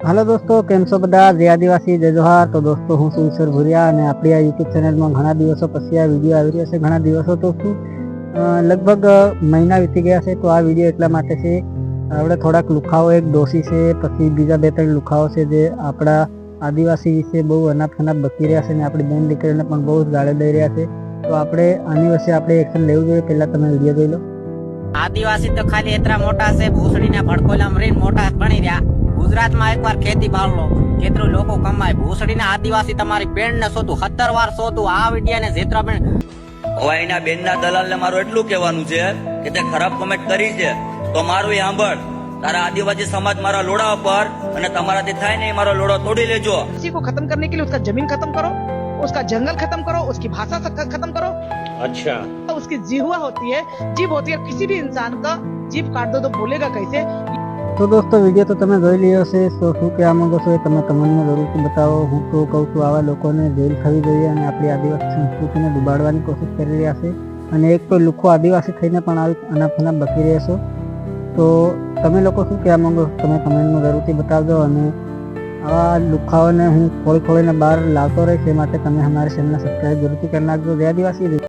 હાલો દોસ્તો, કેમ છો બધા? જય આદિવાસી, જય જોહાર. તો દોસ્તો, હું છું ઈશ્વર ભુરિયા અને આપણી આ યુટ્યુબ ચેનલમાં ઘણા દિવસો પછી આ વીડિયો આવી રહ્યો છે. ઘણા દિવસો તો શું? લગભગ મહિના વીતી ગયા છે, તો આ વીડિયો એટલા માટે છે, આપણે થોડાક લુખાઓ, એક ડોસી છે, પછી બીજા બે ત્રણ લુખાઓ છે, જે આપણા આદિવાસી વિશે બહુ અનાપ ખનાપ બકી રહ્યા છે અને આપણી બેન દીકરીને પણ બહુ જ ગાળે દઈ રહ્યા છે. તો આપણે આની વિશે આપણે એક્શન લેવું જોઈએ. પહેલા તમે વીડિયો જોઈ લો. આદિવાસી તો ખાલી એટલા મોટા છે, ભૂસડીના ભડકોલા મરીને મોટા બની રહ્યા. ગુજરાતમાં એકવાર ખેતી ભાવ લો કેટલું લોકો કમાય ભૂસડીના આદિવાસી તમારી બેન ને શોધું સત્તર વાર શોધું આ વિડિયા ને જેતરા બેન હવે એના બેનના દલાલને મારું એટલું કહેવાનું છે કે તે ખરાબ કમેન્ટ કરી છે તો મારું એ સાંભળ તારા આદિવાસી સમાજ મારા લોડા પર અને તમારાથી થાય ને એ મારો લોડો તોડી લેજો किसी को खत्म करने के लिए उसका जमीन खत्म करो उसका जंगल खत्म करो उसकी भाषा ख- खत्म करो अच्छा तो उसकी जीवा होती है जीभ होती है किसी भी इंसान का जीभ काट दो तो बोलेगा कैसे તો દોસ્તો, વીડિયો તો તમે જોઈ લીધો છે તો શું કહેવા માંગો છો એ તમે કમેન્ટમાં જરૂરથી બતાવો. હું તો કહું છું, આવા લોકોને જેલ થવી જોઈએ અને આપણી આદિવાસી સંસ્કૃતિને ડૂબાડવાની કોશિશ કરી રહ્યા છે. અને એક તો લુખો આદિવાસી થઈને પણ આવી અનાપ બકી રહ્યા છો. તો તમે લોકો શું કહેવા માંગો તમે કમેન્ટમાં જરૂરથી બતાવજો અને આવા લુખાઓને હું ખોળી ખોળીને બહાર લાવતો રહીશ. એ માટે તમે અમારી ચેનલને સબસ્ક્રાઈબ જરૂરથી કરી નાખજો. જય આદિવાસી.